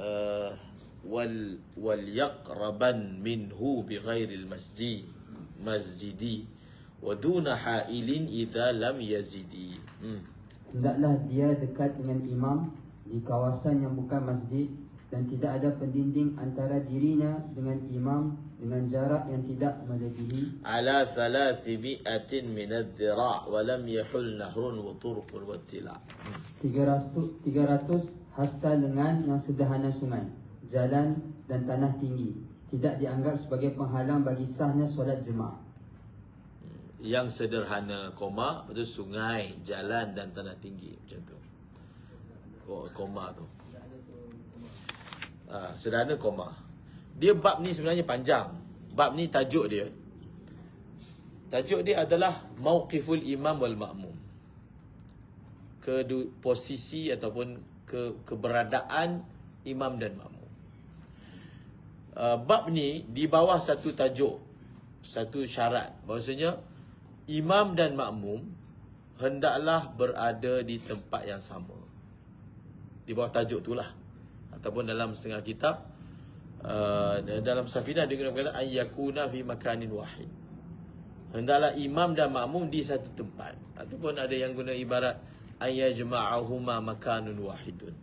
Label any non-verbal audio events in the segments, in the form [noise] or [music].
uh, wal wal yaqraban minhu bi masjid masjidi wa duna hailin idza lam yazidi. Hmm. Hendaklah dia dekat dengan imam di kawasan yang bukan masjid dan tidak ada pendinding antara dirinya dengan imam dengan jarak yang tidak melebihi. Ala thalathi bi'atin min adzira' wa lam yahul nahrun wa turqun wa tila. 300 300 hasta lengan yang sederhana sungai jalan dan tanah tinggi tidak dianggap sebagai penghalang bagi sahnya solat jemaah yang sederhana koma itu sungai jalan dan tanah tinggi. Macam tu. Koma tu. Ah, sederhana koma. Dia bab ni sebenarnya panjang. Bab ni tajuk dia. Tajuk dia adalah mauqiful imam wal makmum. Kedu posisi ataupun ke keberadaan imam dan makmum. Uh, bab ni di bawah satu tajuk, satu syarat. Bahawasanya imam dan makmum hendaklah berada di tempat yang sama. Di bawah tajuk itulah. Ataupun dalam setengah kitab uh, dalam safinah dia guna kata ayyakuna fi makanin wahid. Hendaklah imam dan makmum di satu tempat. Ataupun ada yang guna ibarat ayyajma'ahuma makanun wahidun.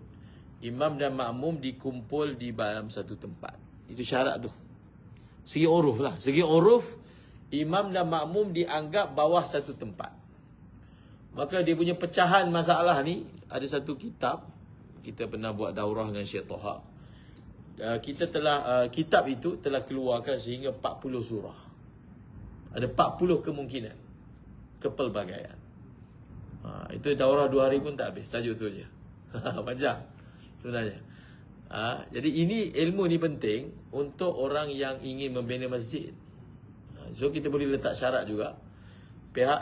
Imam dan makmum dikumpul di dalam satu tempat. Itu syarat tu. Segi uruf lah. Segi uruf, imam dan makmum dianggap bawah satu tempat. Maka dia punya pecahan masalah ni, ada satu kitab. Kita pernah buat daurah dengan Syekh Toha. Uh, kita telah, uh, kitab itu telah keluarkan sehingga 40 surah. Ada 40 kemungkinan. Kepelbagaian. Ha, itu daurah dua hari pun tak habis. Tajuk tu je. [laughs] Panjang sebenarnya. Ha, jadi ini ilmu ni penting untuk orang yang ingin membina masjid. Ha, so kita boleh letak syarat juga. Pihak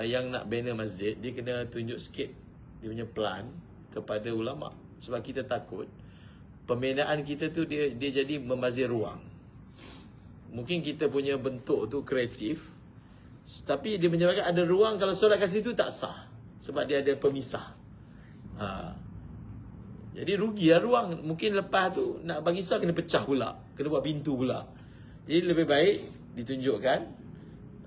uh, yang nak bina masjid, dia kena tunjuk sikit dia punya plan kepada ulama. Sebab kita takut pembinaan kita tu dia dia jadi membazir ruang. Mungkin kita punya bentuk tu kreatif tapi dia menyebabkan ada ruang kalau solat kat situ tak sah sebab dia ada pemisah. Ha. Jadi rugilah ruang. Mungkin lepas tu nak bagi sah kena pecah pula. Kena buat pintu pula. Jadi lebih baik ditunjukkan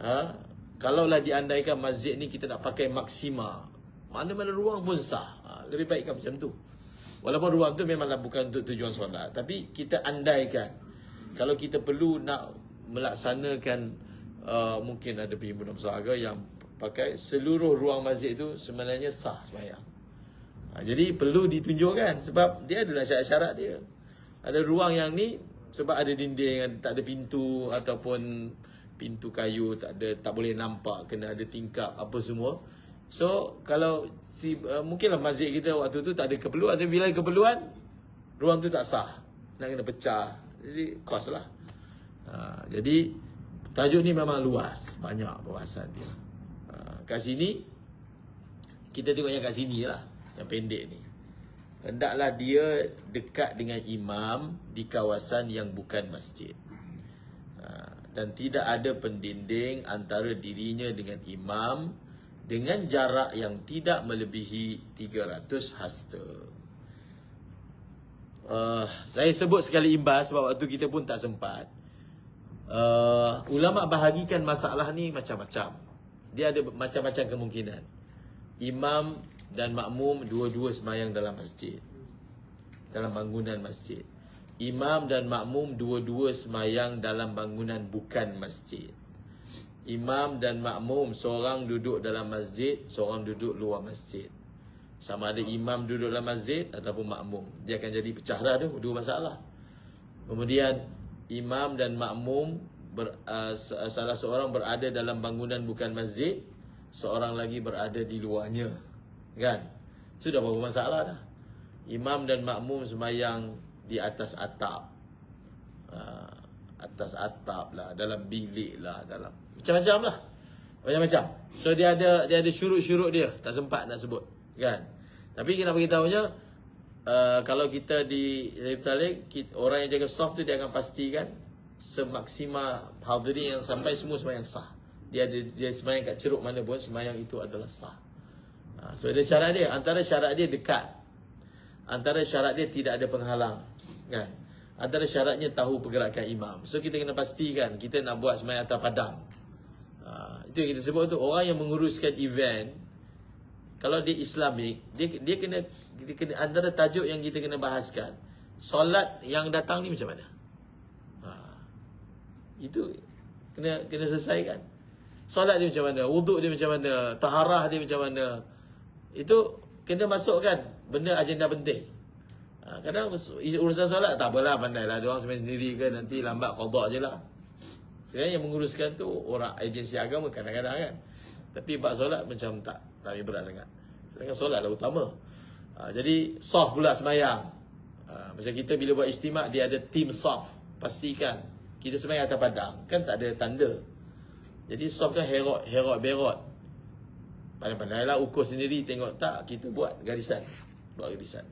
ha, kalaulah diandaikan masjid ni kita nak pakai maksima. Mana-mana ruang pun sah. Ha, lebih baik kan macam tu. Walaupun ruang tu memanglah bukan untuk tujuan solat, tapi kita andaikan kalau kita perlu nak melaksanakan uh, mungkin ada perhimpunan usaha yang pakai seluruh ruang masjid itu sebenarnya sah sembahyang. Ha, jadi perlu ditunjukkan sebab dia adalah syarat-syarat dia. Ada ruang yang ni sebab ada dinding, tak ada pintu ataupun pintu kayu tak ada tak boleh nampak kena ada tingkap apa semua. So kalau si, uh, mungkinlah masjid kita waktu tu tak ada keperluan tapi bila ada keperluan ruang tu tak sah. Nak kena pecah. Jadi kos lah. Ha, jadi tajuk ni memang luas, banyak perbahasan dia. Ha, kat sini kita tengok yang kat sini lah, yang pendek ni. Hendaklah dia dekat dengan imam di kawasan yang bukan masjid. Ha, dan tidak ada pendinding antara dirinya dengan imam dengan jarak yang tidak melebihi 300 hasta. Uh, saya sebut sekali imbas sebab waktu kita pun tak sempat. Uh, ulama bahagikan masalah ni macam-macam. Dia ada macam-macam kemungkinan. Imam dan makmum dua-dua semayang dalam masjid. Dalam bangunan masjid. Imam dan makmum dua-dua semayang dalam bangunan bukan masjid. Imam dan makmum seorang duduk dalam masjid, seorang duduk luar masjid. Sama ada imam duduk dalam masjid ataupun makmum. Dia akan jadi pecah dah tu, dua masalah. Kemudian imam dan makmum ber, uh, salah seorang berada dalam bangunan bukan masjid, seorang lagi berada di luarnya. Kan? Sudah berapa masalah dah. Imam dan makmum semayang di atas atap. Uh, atas atap lah, dalam bilik lah, dalam macam-macam lah. Macam-macam. So dia ada dia ada syurut-syurut dia, tak sempat nak sebut. Kan? Tapi kita bagi tahunya uh, kalau kita di Zaid Talik, orang yang jaga soft tu dia akan pastikan semaksima hadirin yang sampai semua sembahyang sah. Dia ada dia sembahyang kat ceruk mana pun sembahyang itu adalah sah. Uh, so ada cara dia, antara syarat dia dekat. Antara syarat dia tidak ada penghalang. kan. Antara syaratnya tahu pergerakan imam. So kita kena pastikan kita nak buat sembahyang atas padang. Ha, itu yang kita sebut tu orang yang menguruskan event kalau dia Islamik, dia dia kena kita kena antara tajuk yang kita kena bahaskan. Solat yang datang ni macam mana? Ha, itu kena kena selesaikan. Solat dia macam mana? Wuduk dia macam mana? Taharah dia macam mana? Itu kena masukkan benda agenda penting. Ha, kadang urusan solat tak apalah pandailah dia orang sendiri ke nanti lambat qada je lah. Sekarang yang menguruskan tu orang agensi agama kadang-kadang kan. Tapi bab solat macam tak tak berat sangat. Sedangkan solat lah utama. Ha, jadi soft pula semayang. Ha, macam kita bila buat istimak dia ada team soft. Pastikan kita semayang atas padang. Kan tak ada tanda. Jadi soft kan herot, herot, berot. Pandai-pandailah ukur sendiri tengok tak kita buat garisan. Buat garisan.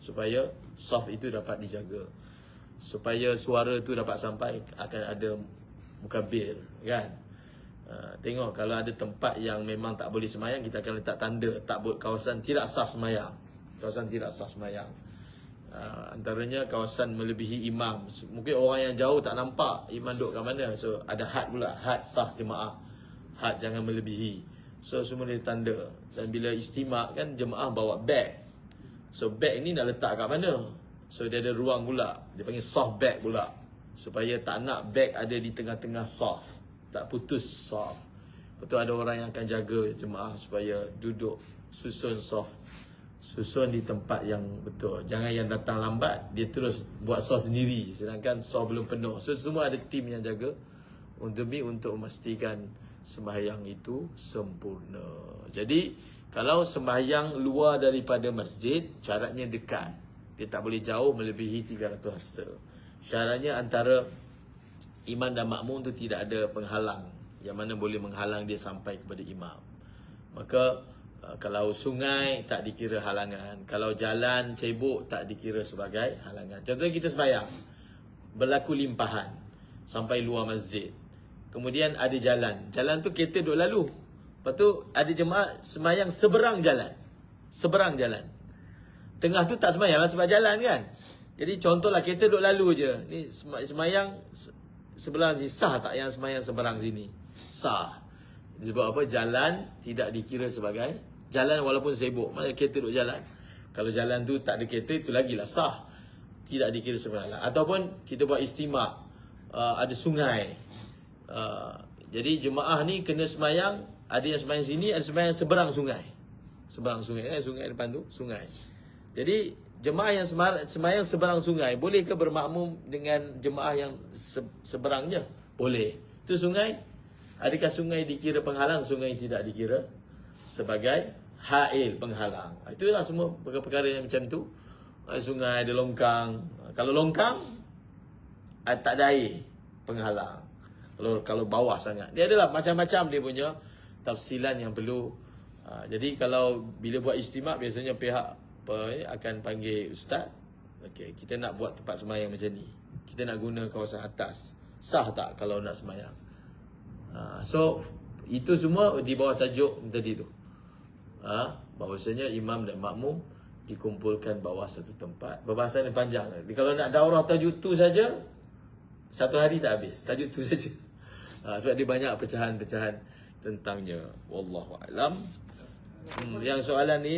Supaya soft itu dapat dijaga. Supaya suara tu dapat sampai akan ada mukabir kan. Uh, tengok kalau ada tempat yang memang tak boleh semayang kita akan letak tanda tak boleh kawasan tidak sah semayang. Kawasan tidak sah semayang. Uh, antaranya kawasan melebihi imam. Mungkin orang yang jauh tak nampak imam duduk kat mana. So ada had pula, had sah jemaah. Had jangan melebihi. So semua dia tanda. Dan bila istimak kan jemaah bawa beg. So beg ni nak letak kat mana? So dia ada ruang pula. Dia panggil soft bag pula. Supaya tak nak beg ada di tengah-tengah soft. Tak putus soft. Betul ada orang yang akan jaga jemaah supaya duduk susun soft. Susun di tempat yang betul. Jangan yang datang lambat, dia terus buat soft sendiri. Sedangkan soft belum penuh. So semua ada tim yang jaga. Demi untuk memastikan sembahyang itu sempurna. Jadi, kalau sembahyang luar daripada masjid, syaratnya dekat. Dia tak boleh jauh melebihi 300 hasta. Syaratnya antara imam dan makmum tu tidak ada penghalang. Yang mana boleh menghalang dia sampai kepada imam. Maka, uh, kalau sungai tak dikira halangan. Kalau jalan cebok tak dikira sebagai halangan. Contohnya kita sembahyang. Berlaku limpahan. Sampai luar masjid. Kemudian ada jalan. Jalan tu kereta duduk lalu. Lepas tu ada jemaah semayang seberang jalan. Seberang jalan. Tengah tu tak semayang lah sebab jalan kan. Jadi contohlah kereta duduk lalu je. Ni semayang sebelah sini. Sah tak yang semayang seberang sini? Sah. Sebab apa? Jalan tidak dikira sebagai jalan walaupun sibuk. Mana kereta duduk jalan. Kalau jalan tu tak ada kereta itu lagilah sah. Tidak dikira sebenarnya. Ataupun kita buat istimak. Uh, ada sungai. Uh, jadi jemaah ni kena semayang ada yang semayang sini ada semayang seberang sungai seberang sungai eh sungai depan tu sungai jadi jemaah yang semayang seberang sungai boleh ke bermakmum dengan jemaah yang se seberangnya? Boleh. Itu sungai? Adakah sungai dikira penghalang sungai tidak dikira? Sebagai hail penghalang. Itulah semua perkara-perkara yang macam tu. Sungai ada longkang. Kalau longkang tak ada air penghalang. Kalau kalau bawah sangat. Dia adalah macam-macam dia punya tafsilan yang perlu. Uh, jadi kalau bila buat istimak biasanya pihak apa akan panggil ustaz. Okey, kita nak buat tempat semayang macam ni. Kita nak guna kawasan atas. Sah tak kalau nak semayang? Uh, so itu semua di bawah tajuk tadi tu. Ha, bahawasanya imam dan makmum dikumpulkan bawah satu tempat. Perbahasan yang panjang. Jadi, kalau nak daurah tajuk tu saja satu hari tak habis. Tajuk tu [laughs] saja. Ha, sebab dia banyak pecahan-pecahan tentangnya. Wallahu alam. Hmm, yang soalan ni